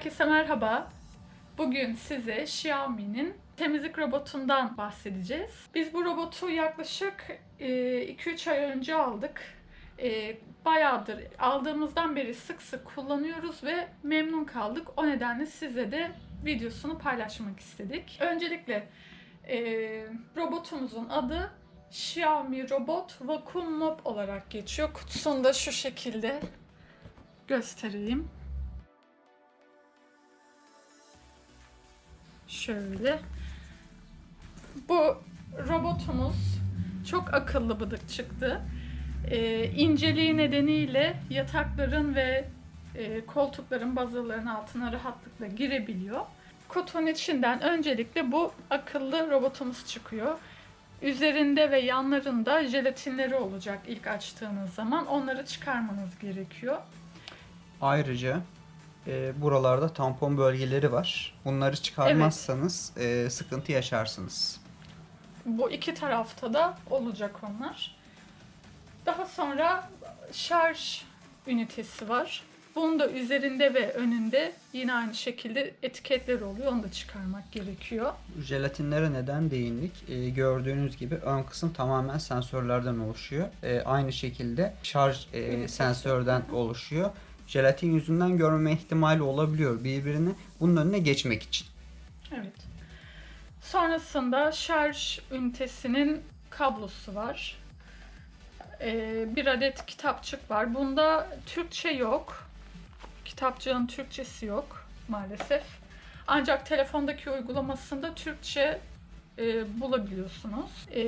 Herkese merhaba. Bugün size Xiaomi'nin temizlik robotundan bahsedeceğiz. Biz bu robotu yaklaşık e, 2-3 ay önce aldık. E, Bayağıdır aldığımızdan beri sık sık kullanıyoruz ve memnun kaldık. O nedenle size de videosunu paylaşmak istedik. Öncelikle e, robotumuzun adı Xiaomi Robot Vacuum Mop olarak geçiyor. Kutusunu da şu şekilde göstereyim. Şöyle. Bu robotumuz çok akıllı bıdık çıktı. Ee, inceliği nedeniyle yatakların ve e, koltukların bazaların altına rahatlıkla girebiliyor. Kutunun içinden öncelikle bu akıllı robotumuz çıkıyor. Üzerinde ve yanlarında jelatinleri olacak ilk açtığınız zaman. Onları çıkarmanız gerekiyor. Ayrıca e, buralarda tampon bölgeleri var. Bunları çıkarmazsanız e, sıkıntı yaşarsınız. Bu iki tarafta da olacak onlar. Daha sonra şarj ünitesi var. Bunun da üzerinde ve önünde yine aynı şekilde etiketler oluyor. Onu da çıkarmak gerekiyor. Jelatinlere neden değindik? E, gördüğünüz gibi ön kısım tamamen sensörlerden oluşuyor. E, aynı şekilde şarj e, sensörden oluşuyor. Jelatin yüzünden görmeme ihtimali olabiliyor birbirini. Bunun önüne geçmek için. Evet. Sonrasında şarj ünitesinin kablosu var. Ee, bir adet kitapçık var. Bunda Türkçe yok. Kitapçığın Türkçesi yok maalesef. Ancak telefondaki uygulamasında Türkçe e, bulabiliyorsunuz. E,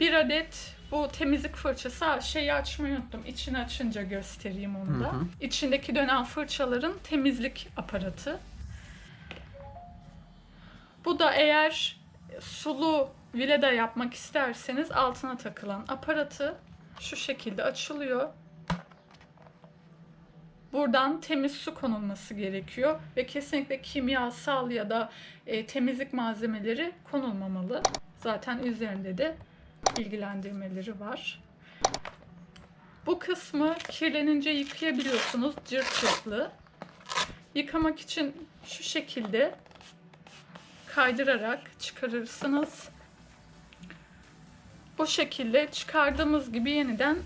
bir adet bu temizlik fırçası. Şeyi açmayı unuttum. İçini açınca göstereyim onu da. Hı hı. İçindeki dönen fırçaların temizlik aparatı. Bu da eğer sulu vileda yapmak isterseniz altına takılan aparatı şu şekilde açılıyor. Buradan temiz su konulması gerekiyor ve kesinlikle kimyasal ya da e, temizlik malzemeleri konulmamalı. Zaten üzerinde de bilgilendirmeleri var. Bu kısmı kirlenince yıkayabiliyorsunuz cırt cırtlı. Yıkamak için şu şekilde kaydırarak çıkarırsınız. Bu şekilde çıkardığımız gibi yeniden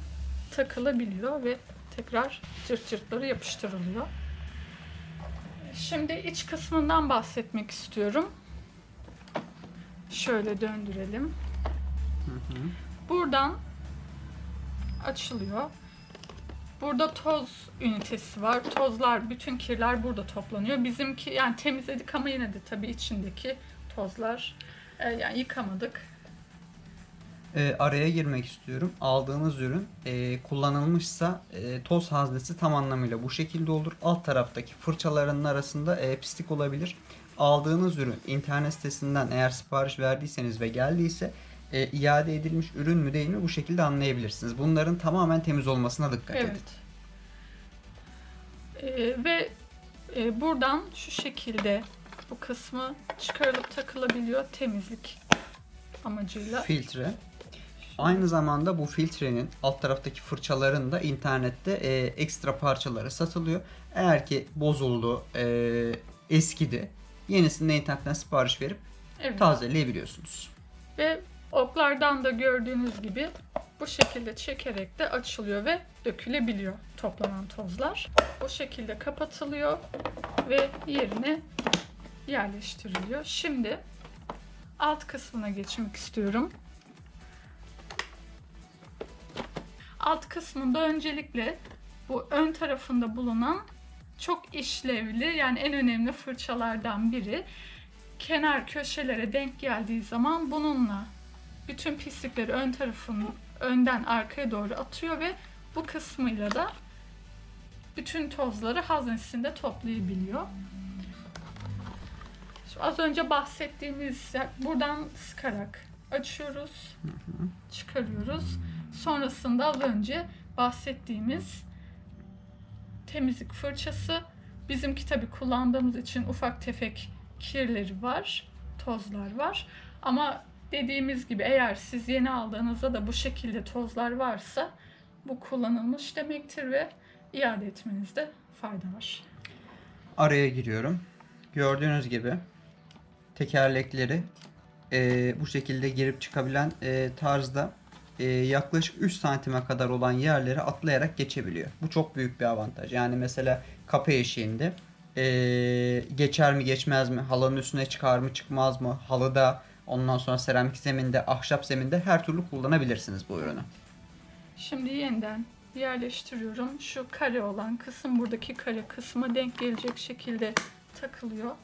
takılabiliyor ve tekrar cırt cırtları yapıştırılıyor. Şimdi iç kısmından bahsetmek istiyorum. Şöyle döndürelim. Buradan açılıyor. Burada toz ünitesi var. Tozlar, bütün kirler burada toplanıyor. Bizimki yani temizledik ama yine de tabii içindeki tozlar e, yani yıkamadık. E, araya girmek istiyorum. Aldığınız ürün e, kullanılmışsa e, toz haznesi tam anlamıyla bu şekilde olur. Alt taraftaki fırçaların arasında e, pislik olabilir. Aldığınız ürün internet sitesinden eğer sipariş verdiyseniz ve geldiyse e, iade edilmiş ürün mü değil mi bu şekilde anlayabilirsiniz. Bunların tamamen temiz olmasına dikkat edin. Evet. E, ve e, buradan şu şekilde bu kısmı çıkarılıp takılabiliyor temizlik amacıyla. Filtre. Aynı zamanda bu filtrenin alt taraftaki fırçaların da internette e, ekstra parçaları satılıyor. Eğer ki bozuldu, e, eskidi, yenisini de internetten sipariş verip Evet. tazeleyebiliyorsunuz. Ve oklardan da gördüğünüz gibi bu şekilde çekerek de açılıyor ve dökülebiliyor toplanan tozlar. Bu şekilde kapatılıyor ve yerine yerleştiriliyor. Şimdi alt kısmına geçmek istiyorum. Alt kısmında öncelikle bu ön tarafında bulunan çok işlevli yani en önemli fırçalardan biri kenar köşelere denk geldiği zaman bununla bütün pislikleri ön tarafın önden arkaya doğru atıyor ve bu kısmıyla da bütün tozları haznesinde toplayabiliyor. Şu az önce bahsettiğimiz buradan sıkarak açıyoruz, çıkarıyoruz. Sonrasında az önce bahsettiğimiz temizlik fırçası. Bizimki tabii kullandığımız için ufak tefek kirleri var, tozlar var. Ama dediğimiz gibi eğer siz yeni aldığınızda da bu şekilde tozlar varsa bu kullanılmış demektir ve iade etmenizde fayda var. araya giriyorum. Gördüğünüz gibi tekerlekleri e, bu şekilde girip çıkabilen e, tarzda e, yaklaşık 3 santime kadar olan yerleri atlayarak geçebiliyor. Bu çok büyük bir avantaj. Yani mesela kapı eşiğinde e, geçer mi geçmez mi, halının üstüne çıkar mı çıkmaz mı, halıda ondan sonra seramik zeminde, ahşap zeminde her türlü kullanabilirsiniz bu ürünü. Şimdi yeniden yerleştiriyorum. Şu kare olan kısım buradaki kare kısma denk gelecek şekilde takılıyor.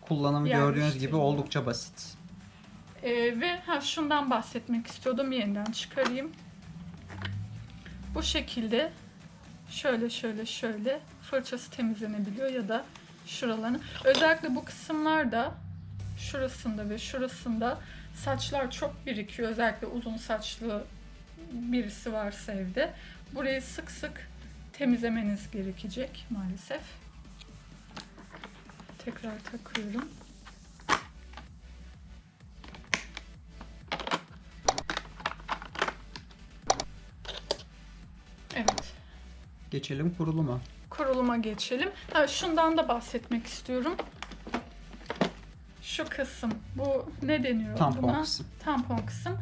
Kullanımı gördüğünüz gibi oldukça basit. Ee, ve ha şundan bahsetmek istiyordum. Yeniden çıkarayım. Bu şekilde şöyle şöyle şöyle fırçası temizlenebiliyor ya da şuralarını. Özellikle bu kısımlarda şurasında ve şurasında saçlar çok birikiyor. Özellikle uzun saçlı birisi varsa evde. Burayı sık sık temizlemeniz gerekecek maalesef. Tekrar takıyorum. Evet. Geçelim kuruluma. Kuruluma geçelim. Ha, şundan da bahsetmek istiyorum. Şu kısım, bu ne deniyor Tampon buna? kısım. Tampon kısım.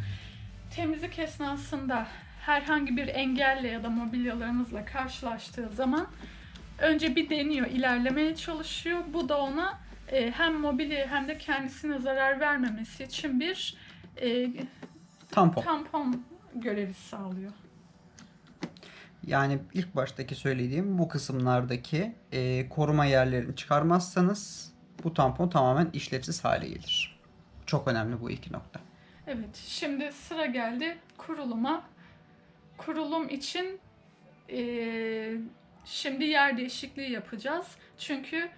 Temizlik esnasında herhangi bir engelle ya da mobilyalarınızla karşılaştığı zaman önce bir deniyor, ilerlemeye çalışıyor. Bu da ona e, hem mobilya hem de kendisine zarar vermemesi için bir e, Tampon. tampon görevi sağlıyor. Yani ilk baştaki söylediğim bu kısımlardaki e, koruma yerlerini çıkarmazsanız bu tampon tamamen işlevsiz hale gelir. Çok önemli bu iki nokta. Evet, şimdi sıra geldi kuruluma. Kurulum için eee, şimdi yer değişikliği yapacağız. Çünkü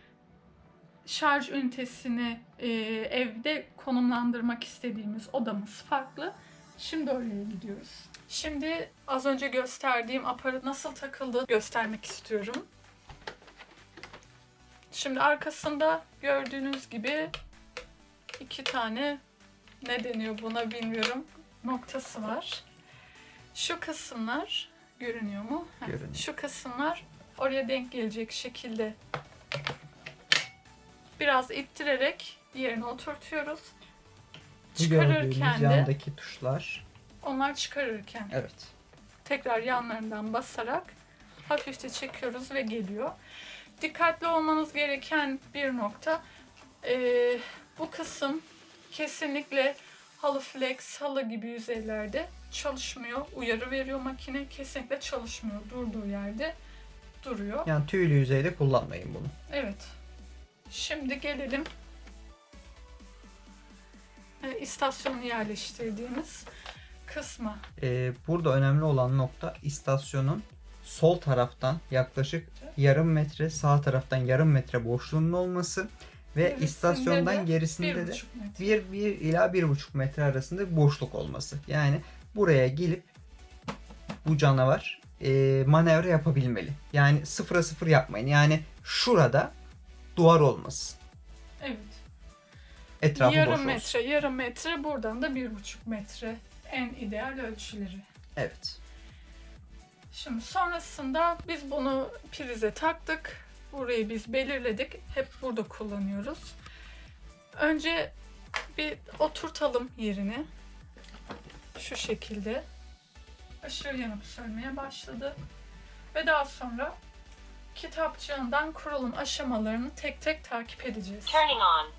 şarj ünitesini eee, evde konumlandırmak istediğimiz odamız farklı. Şimdi oraya gidiyoruz. Şimdi az önce gösterdiğim aparat nasıl takıldığı göstermek istiyorum. Şimdi arkasında gördüğünüz gibi iki tane ne deniyor buna bilmiyorum. Noktası var. Şu kısımlar görünüyor mu? Görünüyor. Şu kısımlar oraya denk gelecek şekilde biraz ittirerek yerine oturtuyoruz. Çıkarırken de yandaki tuşlar. Onlar çıkarırken Evet. tekrar yanlarından basarak hafifçe çekiyoruz ve geliyor. Dikkatli olmanız gereken bir nokta eee, bu kısım kesinlikle halı flex, halı gibi yüzeylerde çalışmıyor. Uyarı veriyor makine. Kesinlikle çalışmıyor. Durduğu yerde duruyor. Yani tüylü yüzeyde kullanmayın bunu. Evet. Şimdi gelelim e, istasyonu yerleştirdiğimiz kısma. E, burada önemli olan nokta istasyonun sol taraftan yaklaşık yarım metre, sağ taraftan yarım metre boşluğunun olması ve Gerisinde istasyondan de gerisinde Bir de buçuk metre. 1, 1 ila 1,5 metre arasında bir boşluk olması. Yani buraya gelip bu canavar e, manevra yapabilmeli. Yani sıfıra sıfır yapmayın. Yani şurada duvar olmasın. Evet. Etrafı boş yarım olsun. metre, yarım metre buradan da bir buçuk metre en ideal ölçüleri. Evet. Şimdi sonrasında biz bunu prize taktık. Burayı biz belirledik. Hep burada kullanıyoruz. Önce bir oturtalım yerini. Şu şekilde. Işığı yanıp sönmeye başladı. Ve daha sonra kitapçığından kurulum aşamalarını tek tek takip edeceğiz. Turning on.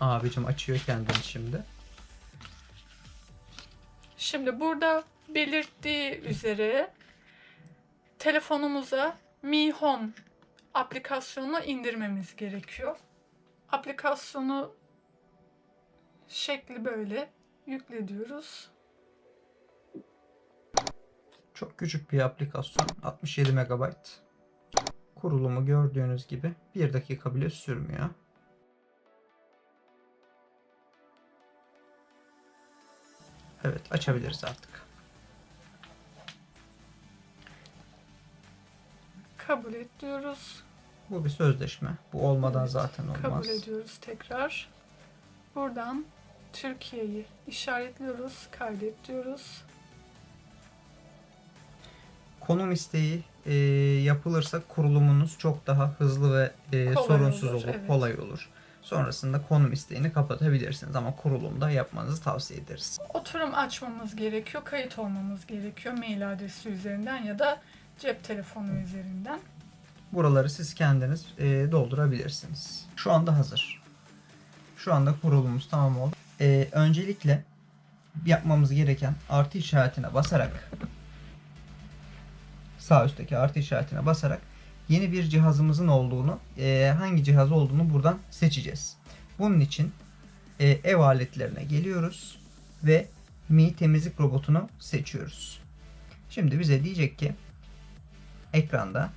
Abicim açıyor kendini şimdi. Şimdi burada belirttiği üzere telefonumuza Mi Home aplikasyonunu indirmemiz gerekiyor. Aplikasyonu şekli böyle yükle diyoruz. Çok küçük bir aplikasyon. 67 MB. Kurulumu gördüğünüz gibi 1 dakika bile sürmüyor. Evet açabiliriz artık. Kabul et diyoruz. Bu bir sözleşme. Bu olmadan Evet, zaten olmaz. Kabul ediyoruz tekrar. Buradan Türkiye'yi işaretliyoruz. Kaydet diyoruz. konum isteği e, yapılırsa kurulumunuz çok daha hızlı ve e, Kolay sorunsuz olur, olur, evet. kolay olur. Sonrasında konum isteğini kapatabilirsiniz ama kurulumda yapmanızı tavsiye ederiz. Oturum açmamız gerekiyor, kayıt olmamız gerekiyor mail adresi üzerinden ya da cep telefonu üzerinden. Buraları siz kendiniz e, doldurabilirsiniz. Şu anda hazır. Şu anda kurulumumuz tamam oldu. E, öncelikle yapmamız gereken artı işaretine basarak sağ üstteki artı işaretine basarak yeni bir cihazımızın olduğunu, e, hangi cihaz olduğunu buradan seçeceğiz. Bunun için e, ev aletlerine geliyoruz ve Mi temizlik robotunu seçiyoruz. Şimdi bize diyecek ki ekranda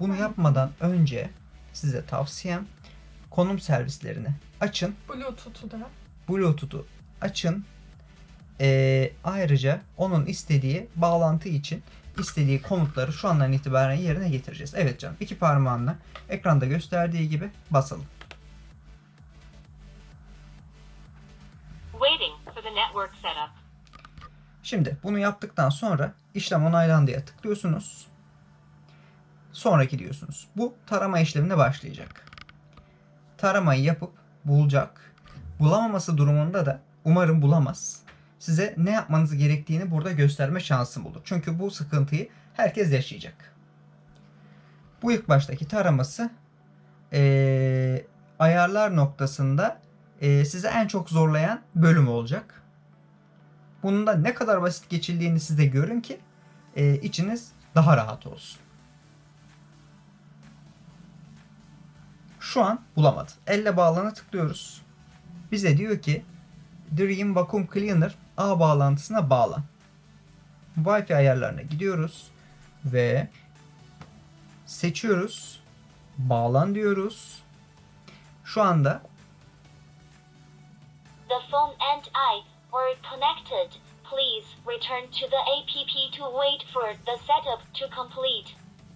bunu yapmadan önce size tavsiyem konum servislerini açın. Bluetooth'u da Bluetooth'u açın. Ee, ayrıca onun istediği bağlantı için istediği komutları şu andan itibaren yerine getireceğiz. Evet canım iki parmağınla ekranda gösterdiği gibi basalım. Şimdi bunu yaptıktan sonra işlem onaylandıya tıklıyorsunuz. Sonraki diyorsunuz. Bu tarama işlemine başlayacak. Taramayı yapıp bulacak. Bulamaması durumunda da umarım bulamaz. Size ne yapmanız gerektiğini burada gösterme şansım olur. Çünkü bu sıkıntıyı herkes yaşayacak. Bu ilk baştaki taraması eee, ayarlar noktasında eee, size en çok zorlayan bölüm olacak. Bunun da ne kadar basit geçildiğini siz de görün ki e, içiniz daha rahat olsun. Şu an bulamadı. Elle bağlana tıklıyoruz. Bize diyor ki Dream Vacuum Cleaner ağ bağlantısına bağlan. Wi-Fi ayarlarına gidiyoruz ve seçiyoruz. Bağlan diyoruz. Şu anda The phone and I were connected. Please return to the app to wait for the setup to complete.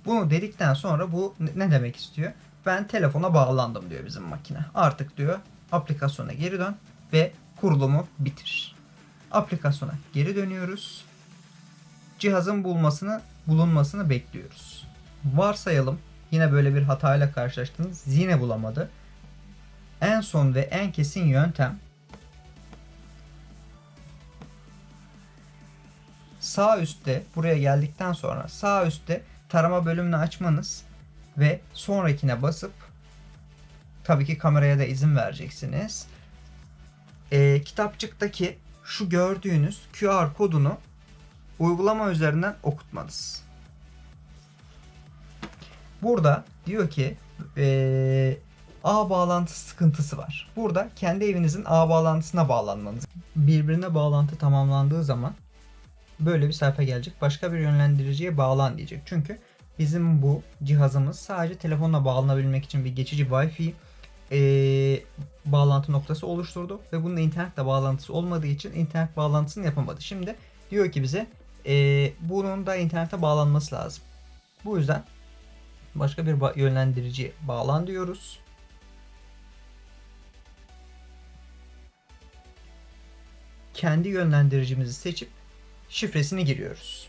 Bunu dedikten sonra bu ne- demek istiyor? Ben telefona bağlandım diyor bizim makine. Artık diyor aplikasyona geri dön ve kurulumu bitir. Aplikasyona geri dönüyoruz. Cihazın bulmasını bulunmasını bekliyoruz. Varsayalım yine böyle bir hatayla karşılaştınız. Yine bulamadı. En son ve en kesin yöntem sağ üstte buraya geldikten sonra sağ üstte tarama bölümünü açmanız ve sonrakine basıp tabii ki kameraya da izin vereceksiniz. Ee, kitapçıktaki şu gördüğünüz QR kodunu uygulama üzerinden okutmanız. Burada diyor ki ee, ağ bağlantısı sıkıntısı var. Burada kendi evinizin ağ bağlantısına bağlanmanız. Birbirine bağlantı tamamlandığı zaman böyle bir sayfa gelecek. Başka bir yönlendiriciye bağlan diyecek. Çünkü bizim bu cihazımız sadece telefonla bağlanabilmek için bir geçici Wi-Fi eee, bağlantı noktası oluşturdu ve bunun internetle bağlantısı olmadığı için internet bağlantısını yapamadı. Şimdi diyor ki bize eee, bunun da internete bağlanması lazım. Bu yüzden başka bir yönlendiriciye bağlan diyoruz. Kendi yönlendiricimizi seçip şifresini giriyoruz.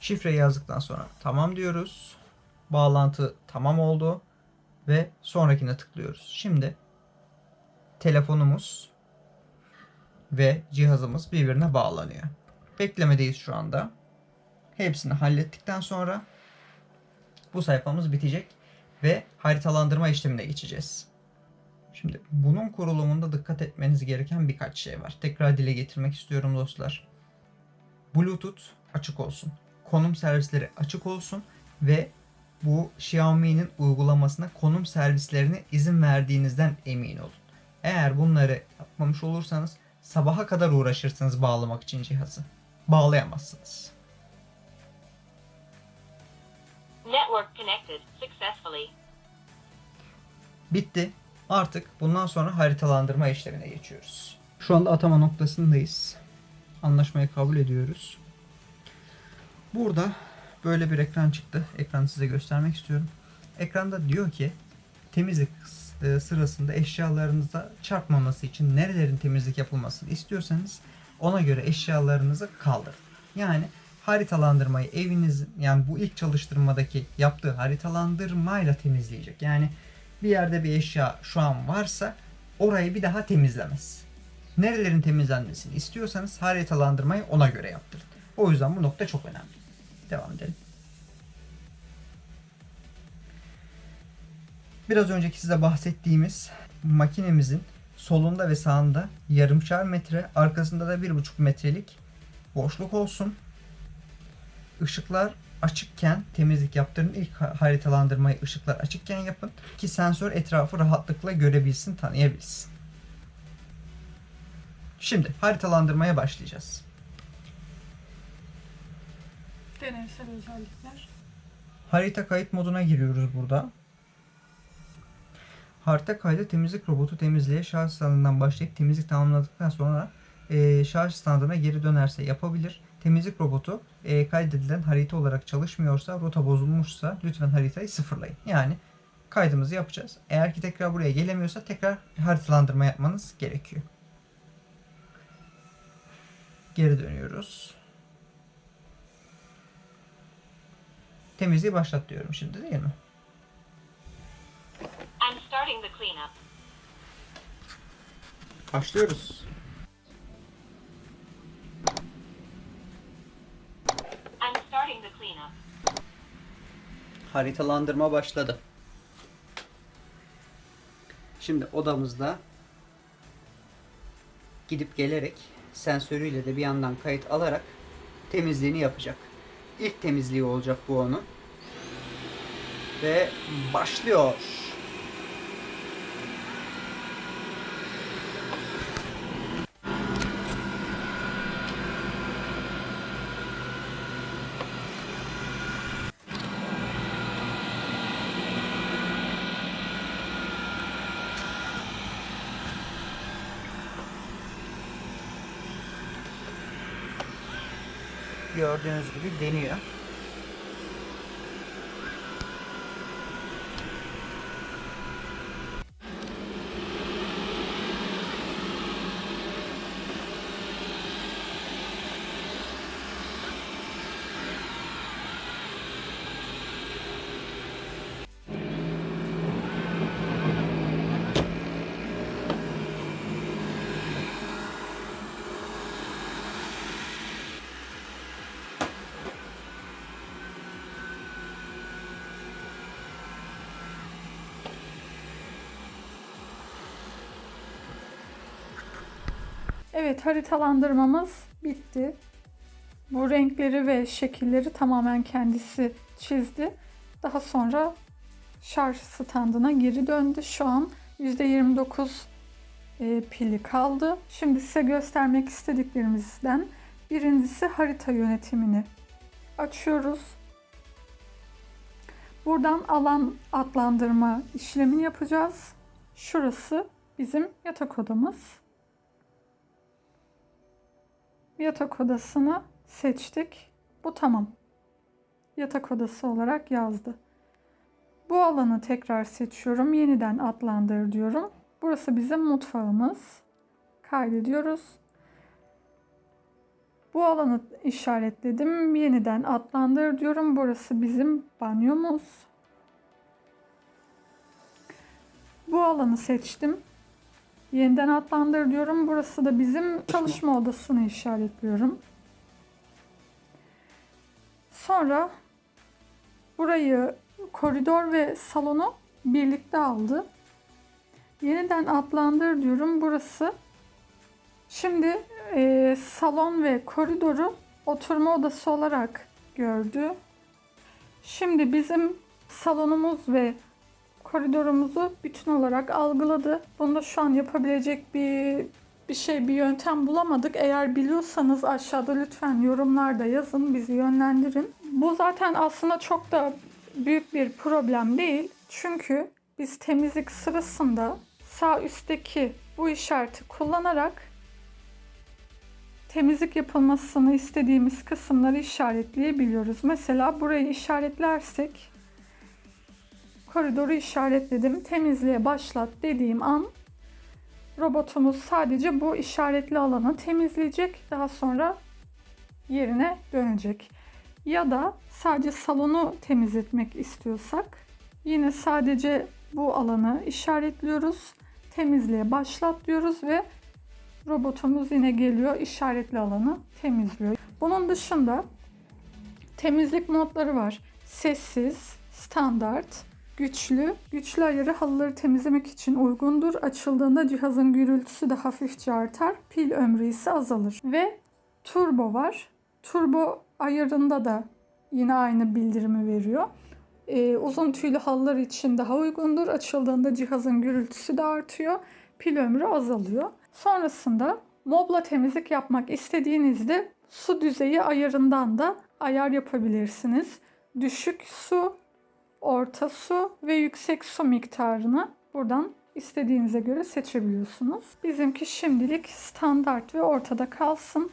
Şifreyi yazdıktan sonra tamam diyoruz. Bağlantı tamam oldu ve sonrakine tıklıyoruz. Şimdi telefonumuz ve cihazımız birbirine bağlanıyor. Beklemedeyiz şu anda. Hepsini hallettikten sonra bu sayfamız bitecek ve haritalandırma işlemine geçeceğiz. Şimdi bunun kurulumunda dikkat etmeniz gereken birkaç şey var. Tekrar dile getirmek istiyorum dostlar. Bluetooth açık olsun. Konum servisleri açık olsun ve bu Xiaomi'nin uygulamasına konum servislerine izin verdiğinizden emin olun. Eğer bunları yapmamış olursanız sabaha kadar uğraşırsınız bağlamak için cihazı. Bağlayamazsınız. Network connected successfully. Bitti. Artık bundan sonra haritalandırma işlemine geçiyoruz. Şu anda atama noktasındayız. Anlaşmayı kabul ediyoruz. Burada böyle bir ekran çıktı. Ekranı size göstermek istiyorum. Ekranda diyor ki temizlik e, sırasında eşyalarınıza çarpmaması için nerelerin temizlik yapılmasını istiyorsanız ona göre eşyalarınızı kaldırın. Yani haritalandırmayı eviniz yani bu ilk çalıştırmadaki yaptığı haritalandırmayla temizleyecek. Yani bir yerde bir eşya şu an varsa orayı bir daha temizlemez. Nerelerin temizlenmesini istiyorsanız haritalandırmayı ona göre yaptırın. O yüzden bu nokta çok önemli. Devam edelim. Biraz önceki size bahsettiğimiz makinemizin solunda ve sağında yarımşar metre, arkasında da 1,5 metrelik boşluk olsun. Işıklar açıkken temizlik yaptırın. İlk ha- haritalandırmayı ışıklar açıkken yapın ki sensör etrafı rahatlıkla görebilsin, tanıyabilsin. Şimdi haritalandırmaya başlayacağız. Deneysel özellikler. Harita kayıt moduna giriyoruz burada. Harita kaydı temizlik robotu temizliğe şarj standından başlayıp temizlik tamamladıktan sonra e, şarj standına geri dönerse yapabilir. Temizlik robotu e, kaydedilen harita olarak çalışmıyorsa, rota bozulmuşsa lütfen haritayı sıfırlayın. Yani kaydımızı yapacağız. Eğer ki tekrar buraya gelemiyorsa tekrar haritalandırma yapmanız gerekiyor. Geri dönüyoruz. Temizliği başlat diyorum şimdi değil mi? I'm starting the cleanup. Başlıyoruz. I'm starting the cleanup. Haritalandırma başladı. Şimdi odamızda gidip gelerek sensörüyle de bir yandan kayıt alarak temizliğini yapacak. İlk temizliği olacak bu onun. Ve başlıyor. Gördüğünüz gibi deniyor. Evet haritalandırmamız bitti. Bu renkleri ve şekilleri tamamen kendisi çizdi. Daha sonra şarj standına geri döndü. Şu an %29 e, pili kaldı. Şimdi size göstermek istediklerimizden birincisi harita yönetimini açıyoruz. Buradan alan adlandırma işlemini yapacağız. Şurası bizim yatak odamız. Yatak odasını seçtik. Bu tamam. Yatak odası olarak yazdı. Bu alanı tekrar seçiyorum. Yeniden adlandır diyorum. Burası bizim mutfağımız. Kaydediyoruz. Bu alanı işaretledim. Yeniden adlandır diyorum. Burası bizim banyomuz. Bu alanı seçtim. Yeniden adlandır diyorum. Burası da bizim çalışma odasını işaretliyorum. Sonra burayı koridor ve salonu birlikte aldı. Yeniden adlandır diyorum. Burası şimdi e, salon ve koridoru oturma odası olarak gördü. Şimdi bizim salonumuz ve koridorumuzu bütün olarak algıladı. Bunda şu an yapabilecek bir bir şey, bir yöntem bulamadık. Eğer biliyorsanız aşağıda lütfen yorumlarda yazın, bizi yönlendirin. Bu zaten aslında çok da büyük bir problem değil. Çünkü biz temizlik sırasında sağ üstteki bu işareti kullanarak temizlik yapılmasını istediğimiz kısımları işaretleyebiliyoruz. Mesela burayı işaretlersek koridoru işaretledim. Temizliğe başlat dediğim an robotumuz sadece bu işaretli alanı temizleyecek. Daha sonra yerine dönecek. Ya da sadece salonu temizletmek istiyorsak yine sadece bu alanı işaretliyoruz. Temizliğe başlat diyoruz ve robotumuz yine geliyor işaretli alanı temizliyor. Bunun dışında temizlik modları var. Sessiz, standart, güçlü. Güçlü ayarı halıları temizlemek için uygundur. Açıldığında cihazın gürültüsü de hafifçe artar. Pil ömrü ise azalır. Ve turbo var. Turbo ayarında da yine aynı bildirimi veriyor. Ee, uzun tüylü halılar için daha uygundur. Açıldığında cihazın gürültüsü de artıyor. Pil ömrü azalıyor. Sonrasında mobla temizlik yapmak istediğinizde su düzeyi ayarından da ayar yapabilirsiniz. Düşük su, orta su ve yüksek su miktarını buradan istediğinize göre seçebiliyorsunuz. Bizimki şimdilik standart ve ortada kalsın.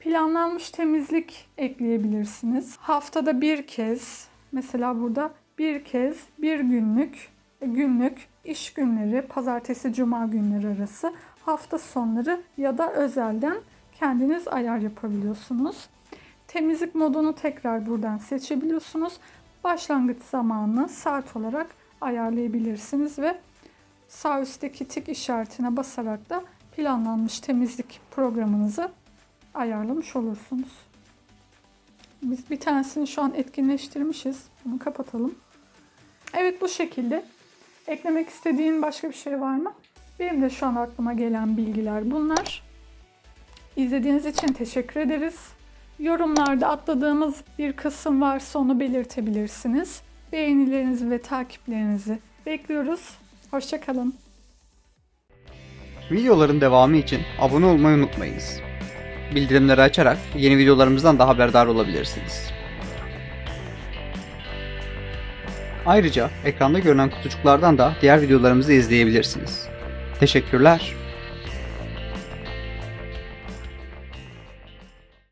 Planlanmış temizlik ekleyebilirsiniz. Haftada bir kez, mesela burada bir kez bir günlük, günlük iş günleri, pazartesi cuma günleri arası, hafta sonları ya da özelden kendiniz ayar yapabiliyorsunuz. Temizlik modunu tekrar buradan seçebiliyorsunuz. Başlangıç zamanını saat olarak ayarlayabilirsiniz ve sağ üstteki tik işaretine basarak da planlanmış temizlik programınızı ayarlamış olursunuz. Biz bir tanesini şu an etkinleştirmişiz. Bunu kapatalım. Evet bu şekilde. Eklemek istediğin başka bir şey var mı? Benim de şu an aklıma gelen bilgiler bunlar. İzlediğiniz için teşekkür ederiz. Yorumlarda atladığımız bir kısım varsa onu belirtebilirsiniz. Beğenilerinizi ve takiplerinizi bekliyoruz. Hoşçakalın. Videoların devamı için abone olmayı unutmayınız. Bildirimleri açarak yeni videolarımızdan da haberdar olabilirsiniz. Ayrıca ekranda görünen kutucuklardan da diğer videolarımızı izleyebilirsiniz. Teşekkürler.